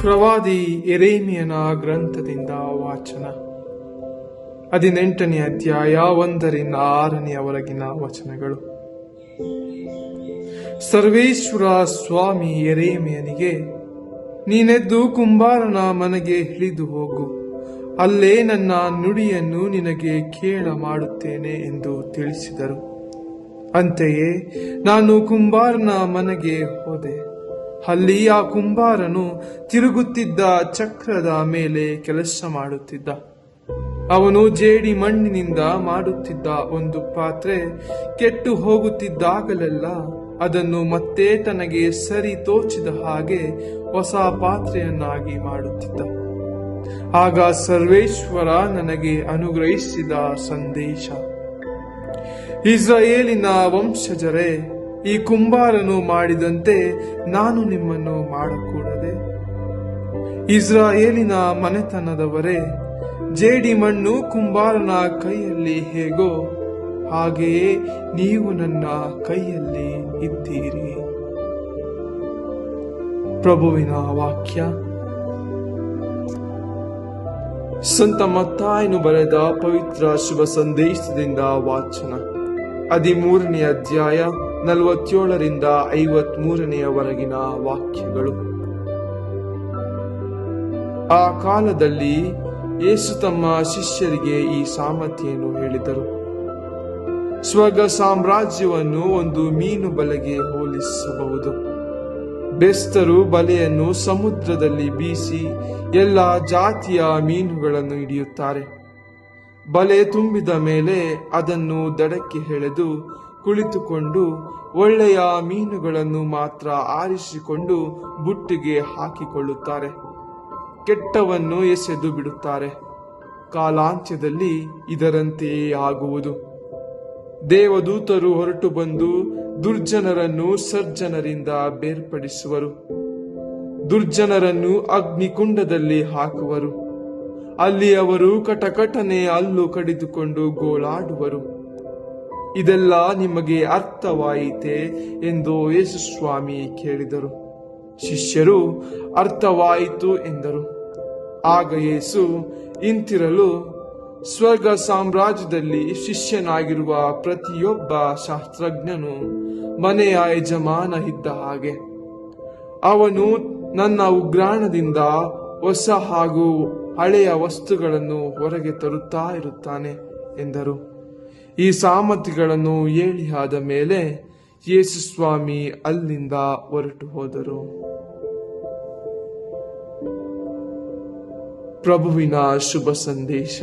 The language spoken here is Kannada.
ಪ್ರವಾದಿ ಎರೇಮಿಯನ ಗ್ರಂಥದಿಂದ ವಾಚನ. ಹದಿನೆಂಟನೇ ಅಧ್ಯಾಯ ಒಂದರಿಂದ ಆರನೆಯವರೆಗಿನ ವಚನಗಳು. ಸರ್ವೇಶ್ವರ ಸ್ವಾಮಿ ಎರೇಮಿಯನಿಗೆ, ನೀನೆದ್ದು ಕುಂಬಾರನ ಮನೆಗೆ ಇಳಿದು ಹೋಗು. ಅಲ್ಲೇ ನನ್ನ ನುಡಿಯನ್ನು ನಿನಗೆ ಕೇಳ ಮಾಡುತ್ತೇನೆ ಎಂದು ತಿಳಿಸಿದರು. ಅಂತೆಯೇ ನಾನು ಕುಂಬಾರನ ಮನೆಗೆ ಹೋದೆ. ಅಲ್ಲಿ ಕುಂಬಾರನು ತಿರುಗುತ್ತಿದ್ದ ಚಕ್ರದ ಮೇಲೆ ಕೆಲಸ ಮಾಡುತ್ತಿದ್ದ. ಅವನು ಜೇಡಿ ಮಣ್ಣಿನಿಂದ ಮಾಡುತ್ತಿದ್ದ ಒಂದು ಪಾತ್ರೆ ಕೆಟ್ಟು ಹೋಗುತ್ತಿದ್ದಾಗಲೆಲ್ಲ ಅದನ್ನು ಮತ್ತೆ ತನಗೆ ಸರಿ ತೋಚಿದ ಹಾಗೆ ಹೊಸ ಪಾತ್ರೆಯನ್ನಾಗಿ ಮಾಡುತ್ತಿದ್ದ. ಆಗ ಸರ್ವೇಶ್ವರ ನನಗೆ ಅನುಗ್ರಹಿಸಿದ ಸಂದೇಶ. ಇಸ್ರಾಯೇಲಿನ ವಂಶಜರೇ ಈ ಕುಂಬಾರನು ಮಾಡಿದಂತೆ ನಾನು ನಿಮ್ಮನ್ನು ಮಾಡಕೂಡದೆ. ಇಸ್ರಾಯೇಲಿನ ಮನೆತನದವರೇ, ಜೇಡಿ ಮಣ್ಣು ಕುಂಬಾರನ ಕೈಯಲ್ಲಿ ಹೇಗೋ ಹಾಗೆಯೇ ನೀವು ನನ್ನ ಕೈಯಲ್ಲಿ ಇದ್ದೀರಿ. ಪ್ರಭುವಿನ ವಾಕ್ಯ. ಸಂತ ಮತ್ತಾಯನು ಬರೆದ ಪವಿತ್ರ ಶುಭ ಸಂದೇಶದಿಂದ ವಾಚನ. ಹದಿಮೂರನೇ ಅಧ್ಯಾಯ. ನಲವತ್ತೇಳರಿಂದ ಐವತ್ ಮೂರನೆಯವರೆಗಿನ ವಾಕ್ಯಗಳು. ಆ ಕಾಲದಲ್ಲಿ ಯೇಸು ತಮ್ಮ ಶಿಷ್ಯರಿಗೆ ಈ ಸಾಮರ್ಥ್ಯವನ್ನು ಹೇಳಿದರು. ಸ್ವರ್ಗ ಸಾಮ್ರಾಜ್ಯವನ್ನು ಒಂದು ಮೀನು ಬಲೆಗೆ ಹೋಲಿಸಬಹುದು. ಬೆಸ್ತರು ಬಲೆಯನ್ನು ಸಮುದ್ರದಲ್ಲಿ ಬೀಸಿ ಎಲ್ಲ ಜಾತಿಯ ಮೀನುಗಳನ್ನು ಹಿಡಿಯುತ್ತಾರೆ. ಬಲೆ ತುಂಬಿದ ಮೇಲೆ ಅದನ್ನು ದಡಕ್ಕೆ ಎಳೆದು ಕುಳಿತುಕೊಂಡು ಒಳ್ಳೆಯ ಮೀನುಗಳನ್ನು ಮಾತ್ರ ಆರಿಸಿಕೊಂಡು ಬುಟ್ಟಿಗೆ ಹಾಕಿಕೊಳ್ಳುತ್ತಾರೆ. ಕೆಟ್ಟವನ್ನು ಎಸೆದು ಬಿಡುತ್ತಾರೆ. ಕಾಲಾಂತ್ಯದಲ್ಲಿ ಇದರಂತೆಯೇ ಆಗುವುದು. ದೇವದೂತರು ಹೊರಟು ಬಂದು ದುರ್ಜನರನ್ನು ಸರ್ಜನರಿಂದ ಬೇರ್ಪಡಿಸುವರು. ದುರ್ಜನರನ್ನು ಅಗ್ನಿಕುಂಡದಲ್ಲಿ ಹಾಕುವರು. ಅಲ್ಲಿ ಅವರು ಕಟಕಟನೆ ಅಲ್ಲು ಕಡಿದುಕೊಂಡು ಗೋಳಾಡುವರು. ಇದೆಲ್ಲ ನಿಮಗೆ ಅರ್ಥವಾಯಿತೆ ಎಂದು ಯೇಸುಸ್ವಾಮಿ ಕೇಳಿದರು. ಶಿಷ್ಯರು, ಅರ್ಥವಾಯಿತು ಎಂದರು. ಆಗ ಯೇಸು ಇಂತಿರಲು, ಸ್ವರ್ಗ ಸಾಮ್ರಾಜ್ಯದಲ್ಲಿ ಶಿಷ್ಯನಾಗಿರುವ ಪ್ರತಿಯೊಬ್ಬ ಶಾಸ್ತ್ರಜ್ಞನು ಮನೆಯ ಯಜಮಾನ ಇದ್ದ ಹಾಗೆ. ಅವನು ನನ್ನ ಉಗ್ರಾಣದಿಂದ ಹೊಸ ಹಾಗೂ ಹಳೆಯ ವಸ್ತುಗಳನ್ನು ಹೊರಗೆ ತರುತ್ತಾ ಇರುತ್ತಾನೆ ಎಂದರು. ಈ ಸಾಮತಿಗಳನ್ನು ಹೇಳಿ ಆದ ಮೇಲೆ ಯೇಸು ಸ್ವಾಮಿ ಅಲ್ಲಿಂದ ಹೊರಟು ಹೋದರು. ಪ್ರಭುವಿನ ಶುಭ ಸಂದೇಶ.